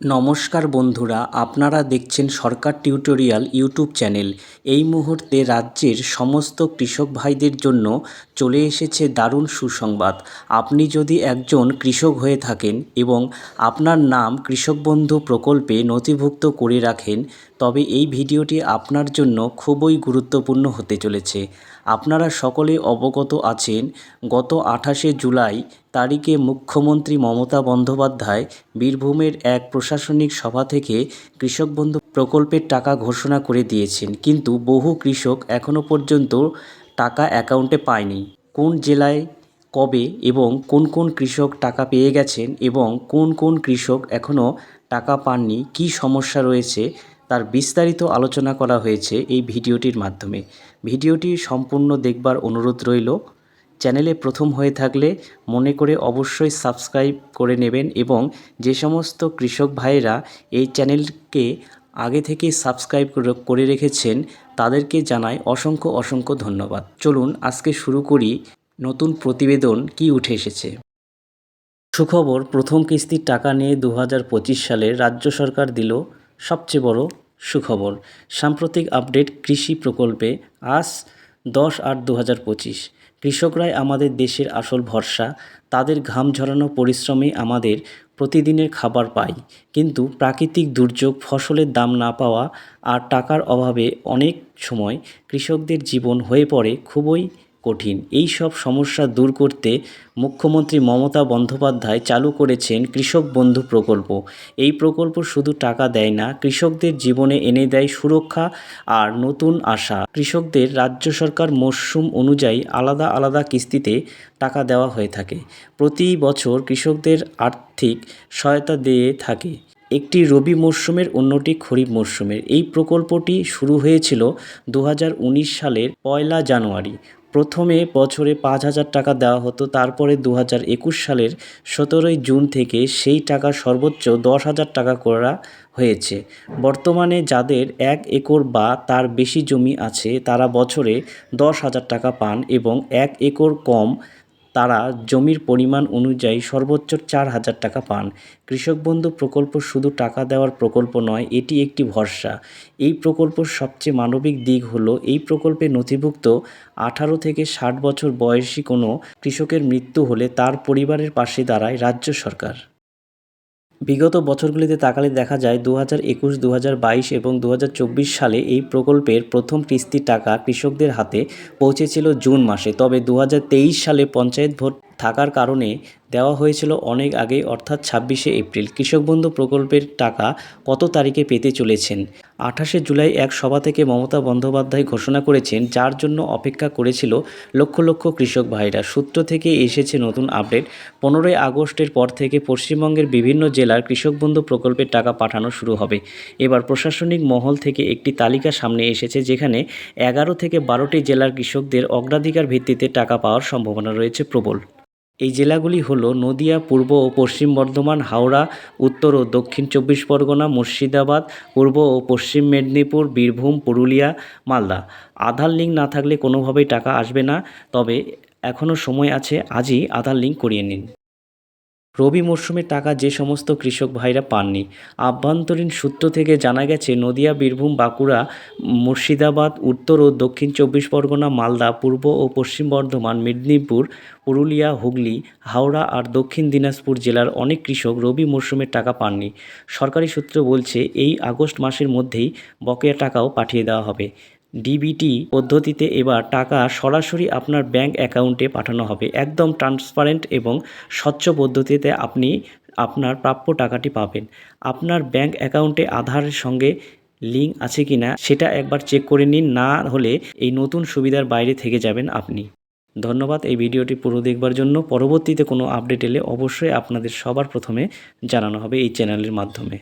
নমস্কার বন্ধুরা, আপনারা দেখছেন সরকার টিউটোরিয়াল ইউটিউব চ্যানেল। এই মুহূর্তে রাজ্যের সমস্ত কৃষক ভাইদের জন্য চলে এসেছে দারুণ সুসংবাদ। আপনি যদি একজন কৃষক হয়ে থাকেন এবং আপনার নাম কৃষক বন্ধু প্রকল্পে নথিভুক্ত করে রাখেন, তবে এই ভিডিওটি আপনার জন্য খুবই গুরুত্বপূর্ণ হতে চলেছে। আপনারা সকলে অবগত আছেন, গত আঠাশে জুলাই তারিখে মুখ্যমন্ত্রী মমতা বন্দ্যোপাধ্যায় বীরভূমের এক প্রশাসনিক সভা থেকে কৃষক বন্ধু প্রকল্পের টাকা ঘোষণা করে দিয়েছেন। কিন্তু বহু কৃষক এখনও পর্যন্ত টাকা অ্যাকাউন্টে পায়নি। কোন জেলায়, কবে এবং কোন কোন কৃষক টাকা পেয়ে গেছেন এবং কোন কোন কৃষক এখনও টাকা পাননি, কী সমস্যা রয়েছে তার বিস্তারিত আলোচনা করা হয়েছে এই ভিডিওটির মাধ্যমে। ভিডিওটি সম্পূর্ণ দেখবার অনুরোধ রইল। চ্যানেলে প্রথম হয়ে থাকলে মনে করে অবশ্যই সাবস্ক্রাইব করে নেবেন এবং যে সমস্ত কৃষক ভাইয়েরা এই চ্যানেলকে আগে থেকেই সাবস্ক্রাইব করে- রেখেছেন, তাদেরকে জানাই অসংখ্য অসংখ্য ধন্যবাদ। চলুন আজকে শুরু করি নতুন প্রতিবেদন কি উঠে এসেছে। সুখবর, প্রথম কিস্তির টাকা নিয়ে দু হাজার পঁচিশ সালে রাজ্য সরকার দিল সবচেয়ে বড় সুখবর। সাম্প্রতিক আপডেট কৃষি প্রকল্পে আজ দশ আট দু হাজার পঁচিশ। কৃষকরাই আমাদের দেশের আসল ভরসা, তাদের ঘাম ঝরানো পরিশ্রমে আমাদের প্রতিদিনের খাবার পাই। কিন্তু প্রাকৃতিক দুর্যোগ, ফসলের দাম না পাওয়া আর টাকার অভাবে অনেক সময় কৃষকদের জীবন হয়ে পড়ে খুবই কঠিন। এই সব সমস্যা দূর করতে মুখ্যমন্ত্রী মমতা বন্দ্যোপাধ্যায় চালু করেছেন কৃষক বন্ধু প্রকল্প। এই প্রকল্প শুধু টাকা দেয় না, কৃষকদের জীবনে এনে দেয় সুরক্ষা আর নতুন আশা। কৃষকদের রাজ্য সরকার মরশুম অনুযায়ী আলাদা আলাদা কিস্তিতে টাকা দেওয়া হয়ে থাকে। প্রতি বছর কৃষকদের আর্থিক সহায়তা দিয়ে থাকে। একটি রবি মরশুমের, অন্যটি খরিফ মরশুমের। এই প্রকল্পটি শুরু হয়েছিল দু হাজার উনিশ সালের পয়লা জানুয়ারি। প্রথমে বছরে পাঁচ হাজার টাকা দেওয়া হতো, তারপরে দু হাজার একুশ সালের সতেরোই জুন থেকে সেই টাকা সর্বোচ্চ দশ হাজার টাকা করা হয়েছে। বর্তমানে যাদের এক একর বা তার বেশি জমি আছে, তারা বছরে দশ হাজার টাকা পান এবং এক একর কম তারা জমির পরিমাণ অনুযায়ী সর্বোচ্চ চার হাজার টাকা পান। কৃষক বন্ধু প্রকল্প শুধু টাকা দেওয়ার প্রকল্প নয়, এটি একটি ভরসা। এই প্রকল্পর সবচেয়ে মানবিক দিক হল, এই প্রকল্পে নথিভুক্ত আঠারো থেকে ষাট বছর বয়সী কোনো কৃষকের মৃত্যু হলে তার পরিবারের পাশে দাঁড়ায় রাজ্য সরকার। বিগত বছরগুলিতে তাকালে দেখা যায় দু হাজার একুশ দু হাজার বাইশ এবং দু হাজার চব্বিশ সালে এই প্রকল্পের প্রথম কিস্তির টাকা কৃষকদের হাতে পৌঁছেছিল জুন মাসে। তবে দু হাজার তেইশ সালে পঞ্চায়েত ভোট থাকার কারণে দেওয়া হয়েছিল অনেক আগে অর্থাৎ ছাব্বিশে এপ্রিল। কৃষক বন্ধু প্রকল্পের টাকা কত তারিখে পেতে চলেছেন? আঠাশে জুলাই এক সভা থেকে মমতা বন্দ্যোপাধ্যায় ঘোষণা করেছেন, যার জন্য অপেক্ষা করেছিল লক্ষ লক্ষ কৃষক ভাইরা। সূত্র থেকে এসেছে নতুন আপডেট। পনেরোই আগস্টের পর থেকে পশ্চিমবঙ্গের বিভিন্ন জেলার কৃষক বন্ধু প্রকল্পের টাকা পাঠানো শুরু হবে। এবার প্রশাসনিক মহল থেকে একটি তালিকা সামনে এসেছে, যেখানে এগারো থেকে বারোটি জেলার কৃষকদের অগ্রাধিকার ভিত্তিতে টাকা পাওয়ার সম্ভাবনা রয়েছে প্রবল। এই জেলাগুলি হল নদিয়া, পূর্ব ও পশ্চিম বর্ধমান, হাওড়া, উত্তর ও দক্ষিণ চব্বিশ পরগনা, মুর্শিদাবাদ, পূর্ব ও পশ্চিম মেদিনীপুর, বীরভূম, পুরুলিয়া, মালদা। আধার লিঙ্ক না থাকলে কোনোভাবেই টাকা আসবে না, তবে এখনও সময় আছে, আজই আধার লিঙ্ক করিয়ে নিন। রবি মরশুমে টাকা যে সমস্ত কৃষক ভাইরা পাননি। আভ্যন্তরীণ সূত্র থেকে জানা গেছে, নদিয়া, বীরভূম, বাঁকুড়া, মুর্শিদাবাদ, উত্তর ও দক্ষিণ চব্বিশ পরগনা, মালদা, পূর্ব ও পশ্চিম বর্ধমান, মেদিনীপুর, পুরুলিয়া, হুগলি, হাওড়া আর দক্ষিণ দিনাজপুর জেলার অনেক কৃষক রবি মরশুমে টাকা পাননি। সরকারি সূত্র বলছে, এই আগস্ট মাসের মধ্যেই বকেয়া টাকাও পাঠিয়ে দেওয়া হবে। ডিবিটি পদ্ধতিতে এবার টাকা সরাসরি আপনার ব্যাংক অ্যাকাউন্টে পাঠানো হবে। একদম ট্রান্সপারেন্ট এবং স্বচ্ছ পদ্ধতিতে আপনি আপনার প্রাপ্য টাকাটি পাবেন। আপনার ব্যাংক অ্যাকাউন্টে আধারের সঙ্গে লিঙ্ক আছে কি না সেটা একবার চেক করে নিন, না হলে এই নতুন সুবিধার বাইরে থেকে যাবেন আপনি। ধন্যবাদ এই ভিডিওটি পুরো দেখবার জন্য। পরবর্তীতে কোনো আপডেট এলে অবশ্যই আপনাদের সবার প্রথমে জানানো হবে এই চ্যানেলের মাধ্যমে।